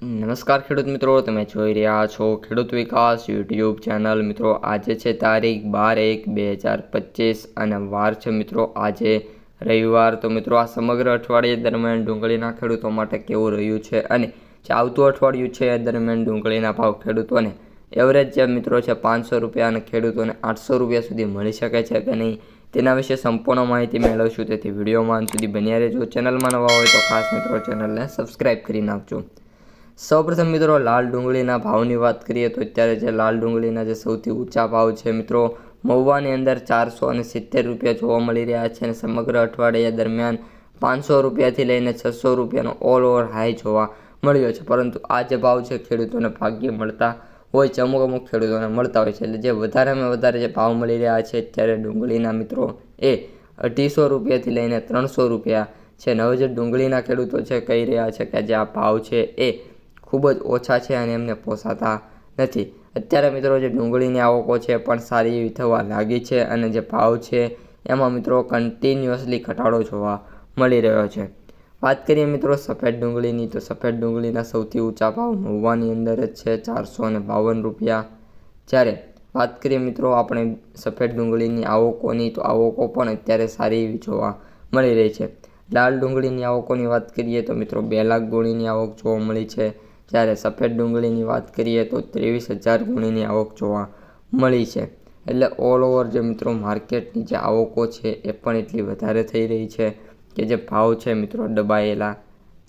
નમસ્કાર ખેડૂત મિત્રો, તમે જોઈ રહ્યા છો ખેડૂત વિકાસ યુટ્યુબ ચેનલ. મિત્રો, આજે છે તારીખ બાર એક બે હજાર પચીસ અને વાર છે મિત્રો આજે રવિવાર. તો મિત્રો, આ સમગ્ર અઠવાડિયે દરમિયાન ડુંગળીના ખેડૂતો માટે કેવું રહ્યું છે અને જે આવતું અઠવાડિયું છે એ દરમિયાન ડુંગળીના ભાવ ખેડૂતોને એવરેજ જે મિત્રો છે પાંચસો રૂપિયા અને ખેડૂતોને આઠસો રૂપિયા સુધી મળી શકે છે કે નહીં, તેના વિશે સંપૂર્ણ માહિતી મેળવશું. તેથી વિડીયોમાં સુધી બન્યા રહેજો. ચેનલમાં નવા હોય તો ખાસ મિત્રો ચેનલને સબસ્ક્રાઈબ કરી નાખજો. સૌપ્રથમ મિત્રો, લાલ ડુંગળીના ભાવની વાત કરીએ તો અત્યારે જે લાલ ડુંગળીના જે સૌથી ઊંચા ભાવ છે મિત્રો, મહુવાની અંદર ચારસો અને સિત્તેર રૂપિયા જોવા મળી રહ્યા છે અને સમગ્ર અઠવાડિયા દરમિયાન પાંચસો રૂપિયાથી લઈને છસો રૂપિયાનો ઓલ ઓવર હાઈ જોવા મળ્યો છે. પરંતુ આ જે ભાવ છે, ખેડૂતોને ભાગ્ય મળતા હોય છે, અમુક અમુક ખેડૂતોને મળતા હોય છે. એટલે જે વધારેમાં વધારે જે ભાવ મળી રહ્યા છે અત્યારે ડુંગળીના મિત્રો, એ અઢીસો રૂપિયાથી લઈને ત્રણસો રૂપિયા છે. અને જે ડુંગળીના ખેડૂતો છે, કહી રહ્યા છે કે જે આ ભાવ છે એ ખૂબ જ ઓછા છે અને એમને પોસાતા નથી. અત્યારે મિત્રો જે ડુંગળીની આવકો છે પણ સારી એવી થવા લાગી છે અને જે ભાવ છે એમાં મિત્રો કન્ટિન્યુઅસલી ઘટાડો જોવા મળી રહ્યો છે. વાત કરીએ મિત્રો સફેદ ડુંગળીની, તો સફેદ ડુંગળીના સૌથી ઊંચા ભાવ મહુવાની અંદર જ છે ચારસો અને બાવન રૂપિયા. જ્યારે વાત કરીએ મિત્રો આપણે સફેદ ડુંગળીની આવકોની, તો આવકો પણ અત્યારે સારી એવી જોવા મળી રહી છે. લાલ ડુંગળીની આવકોની વાત કરીએ તો મિત્રો બે લાખ ગોળીની આવક જોવા મળી છે. જ્યારે સફેદ ડુંગળીની વાત કરીએ તો ત્રેવીસ હજાર ગુણીની આવક જોવા મળી છે. એટલે ઓલ ઓવર જે મિત્રો માર્કેટની જે આવકો છે એ પણ એટલી વધારે થઈ રહી છે કે જે ભાવ છે મિત્રો દબાયેલા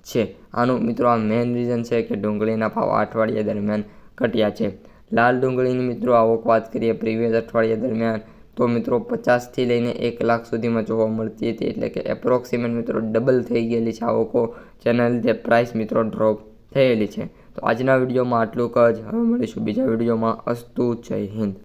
છે. આનું મિત્રો આ મેઇન રીઝન છે કે ડુંગળીના ભાવ અઠવાડિયા દરમિયાન ઘટ્યા છે. લાલ ડુંગળીની મિત્રો આવક વાત કરીએ પ્રીવિયસ અઠવાડિયા દરમિયાન તો મિત્રો પચાસથી લઈને એક લાખ સુધીમાં જોવા મળતી હતી. એટલે કે એપ્રોક્સિમેટ મિત્રો ડબલ થઈ ગયેલી છે આવકો. જેના લીધે પ્રાઇસ મિત્રો ડ્રોપ થયેલી છે. તો આજના વિડીયોમાં આટલું જ. હવે મળીશું બીજા વિડીયોમાં. અસ્તુ જય હિન્દ.